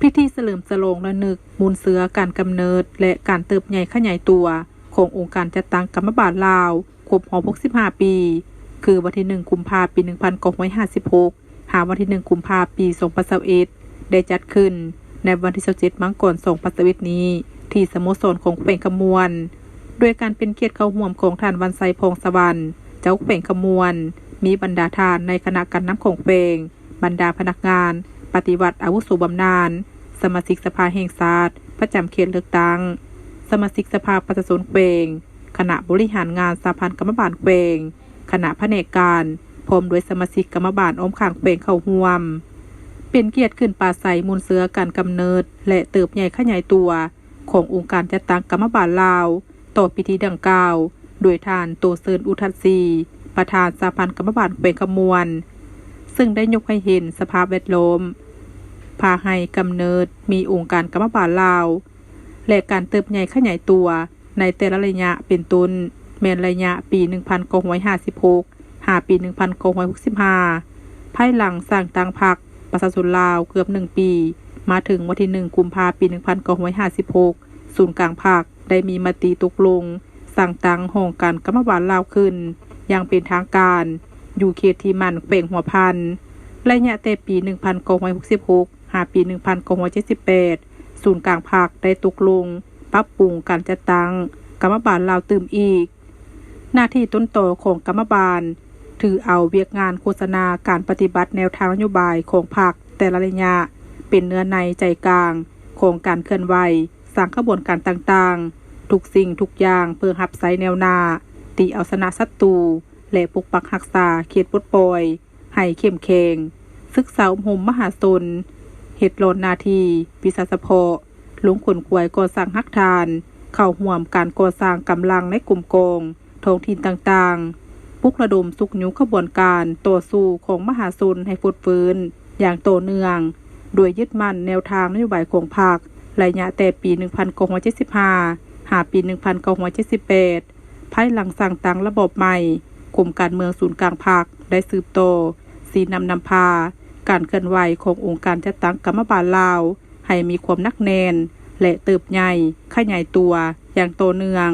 พิธีเสลิมฉลงระนึก มูลเสือการกำเนิด และการเติบใหญ่ขยายตัวขององค์การจัดตั้งกรรมบาลลาวครบรอบ65 ปี คือวันที่1กุมภาพันธ์ปี 1956 หาวันที่ 1 กุมภาพันธ์ปี 2021 ได้จัดขึ้น ในวันที่27มังกร2021นี้ ที่สโมสรของแขวงขมวน โดยการเป็นเกียรติเข้าร่วมของท่านวันไซพงสวรรค์เจ้าแขวงขมวน มีบรรดาทานในคณะการน้ำของแขวงบรรดาพนักงาน ปฏิวัติอาวุโสบำนาญ สมาชิกสภาแห่งชาติประจำเขตเลือกตั้ง สมาชิกสภาประชาชนแขวงคณะบริหารงานสาพันธ์กรรมบาลแขวงคณะแผนกการพร้อมด้วยสมาชิกกรรมบาลอมข้างแขวงเข้าร่วม เป็นเกียรติขึ้นปราศัยมูลเสือการกำเนิด และเติบใหญ่ขยายตัว ขององค์การจัดตั้งกรรมบาลลาวต่อพิธีดังกล่าว โดยทานโตเซินอุทัศซีประธานสาพันธ์กรรมบาลแขวงขมวน ซึ่งได้ยกให้เห็นสภาพแวดล้อม พาให้กำเนิดมีองค์การกรรมบาลลาว และการเติบใหญ่ขยายตัวในแต่ละระยะเป็นต้นแมนระยะปี 1956หาปี 1965ภายหลังสร้างตังพรรคประชาชนลาวเกือบ1ปี มาถึงวันที่1กุมภาพันธ์ปี 1956 ศูนย์กลางพรรคได้มีมติตกลง สั่งตั้งห้องการกรรมบาลลาวขึ้น อย่างเป็นทางการอยู่เขตที่มันแขวงหัวพันระยะแต่ปี 1966 หาปี 1978 ศูนย์กลางภาคได้ตกลง ปรับปรุงการจัดตั้งกรรมบาลลาวตื่มอีก หน้าที่ต้นต่อของกรรมบาล ถือเอาเวียกงานโฆษณาการปฏิบัติแนวทางนโยบายของพรรคแต่ละระยะ เป็นเนื้อในใจกลางของการเคลื่อนไหวสร้างขบวนการต่างๆ ทุกสิ่งทุกอย่างเพื่อหับไซแนวหนาตีเอาชนะศัตรูและปกปักรักษาเขตปดปล่อยให้เข้มแข็งศึกษาอุมหมมหาสน เหตุโลนนาทีวิสาสะเพาะลงขุนกวยก่อสร้างฮักทาน เข้าห่วมการก่อสร้างกำลังในกลุ่มกองท้องถิ่นต่างๆ ปุกระดมสุกยุขบวนการต่อสู้ของมหาชนให้ฟุดฟื้น อย่างโตเนือง โดยยึดมั่นแนวทางนโยบายของพรรคระยะแต่ปี 1975 หาปี 1978 ภายหลังสั่งตั้งระบบใหม่กลุ่มการเมืองศูนย์กลางพรรคได้สืบโต สีนำนำพา การเคลื่อนไหวขององค์การจัดตั้งกรรมบาลลาว ให้มีความนักแนนและเติบใหญ่ขยายตัวอย่างโตเนือง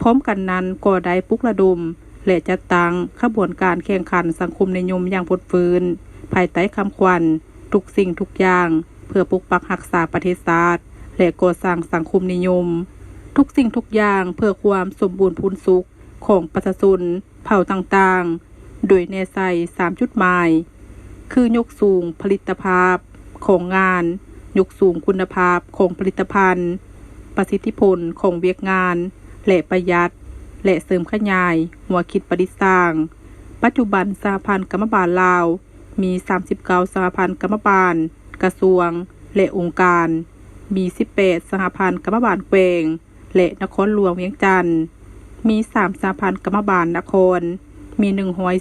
พร้อมกันนั้นก็ได้ปุกระดม และจัดตั้งขบวนการแข่งขันสังคมนิยมอย่างพดฟื้น ภายใต้คำควันทุกสิ่งทุกอย่าง เพื่อปกปักรักษาประเทศชาติและก่อสร้างสังคมนิยม ทุกสิ่งทุกอย่างเพื่อความสมบูรณ์พูนสุขของประชาชนเผ่าต่างๆ โดยแนใส่สามจุดหมาย คือยกสูงผลิตภาพของงาน ยกสูงคุณภาพของผลิตภัณฑ์ ประสิทธิผลของเวียกงาน และประหยัด และเสริมขยาย หัวคิดประดิษฐ์สร้าง ปัจจุบันสหพันธ์กรรมบาลลาว มี 39 สหพันธ์กรรมบาล กระทรวง และองค์การ มี 18 สหพันธ์กรรมบาลแขวง และนครหลวงเวียงจันทน์มีสามสาพันกรรมบาลนคร มีหนึ่งหอย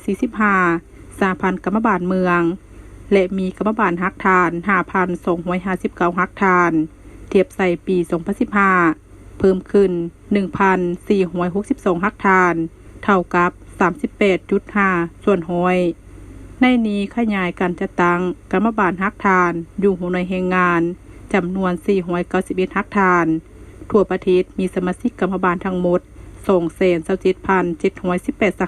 สาพันกรรมบาลเมือง และมีกรรมบาลฮักทานห้าพันสองหอยห้าสิบเก้าฮักทาน เทียบใส่ปีสองพันสิบห้าเพิ่มขึ้นหนึ่งพันสี่หอยหกสิบสองฮักทาน เท่ากับสามสิบแปดจุดห้าส่วนหอยในนี้ขยายการจัดตั้งกรรมบาลฮักทาน อยู่หัวในแห่งงานจำนวน4ี่หอยเก้าสิบเอ็ดฮักทาน ทั่วประเทศมีสมาชิกกรรมบาลทั้งหมดส่งเศนเศจิตพันจ็ดหวยสิบแปดส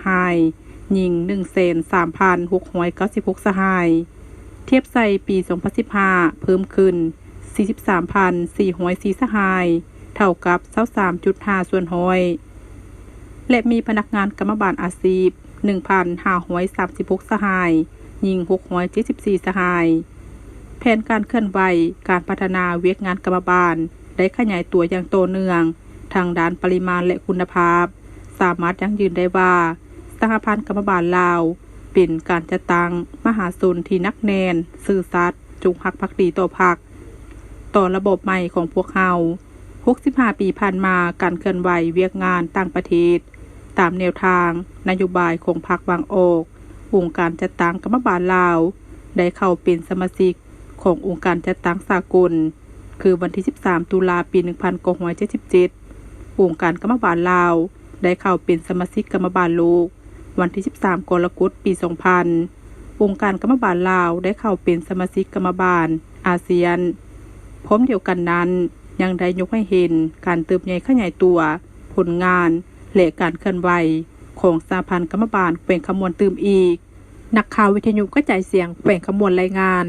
หายยิงหนึ่งเศนสามพันหกหวยเก้าสิบหกสหาย เทียบใส่ปีสองพันสิบห้าเพิ่มขึ้นสี่สิบสามพันสี่หวยสี่สหาย เท่ากับเท่าสามจุดห้าส่วนหอย และมีพนักงานกรรมบาลอาชีพหนึ่งพันห้าหวยสามสิบหกสหายยิงหกหวยเจ็ดสิบสี่สหาย แผนการเคลื่อนไหวการพัฒนาเวียกงานกรรมบาลได้ขยายตัวอย่างโตเนือง ทางด้านปริมาณและคุณภาพ สามารถยั่งยืนได้ว่า หพันธ์กรรมบาลลาว เป็นการจัดตั้งมหาชนที่นักแนนสื่อสัตย์จงหักพักดีต่อพัก ต่อระบบใหม่ของพวกเฮา65 ปีผ่านมาการเคลื่อนไหวเวียกงานต่างประเทศ ตามแนวทางนโยบายของพรรคบางออกองค์การจัดตั้งกรรมบาลลาว ได้เข้าเป็นสมาชิกขององค์การจัดตั้งสากล คือวันที่ 13 ตุลาปี 1977องค์การกรรมบาลลาว ได้เข้าเป็นสมาชิกกรรมบาลโลก วันที่ 13 กรกฎปี 2000 องค์การกรรมบาลลาวได้เข้าเป็นสมาชิกกรรมบาลอาเซียน พร้อมเดียวกันนั้น ยังได้ยกให้เห็นการเติบใหญ่ขยายตัว ผลงาน และการเคลื่อนไหวของสาพันธ์กรรมบาลแขวงขมวนตืมอีก นักข่าววิทยุกระจายเสียงแขวงขมวนรายงาน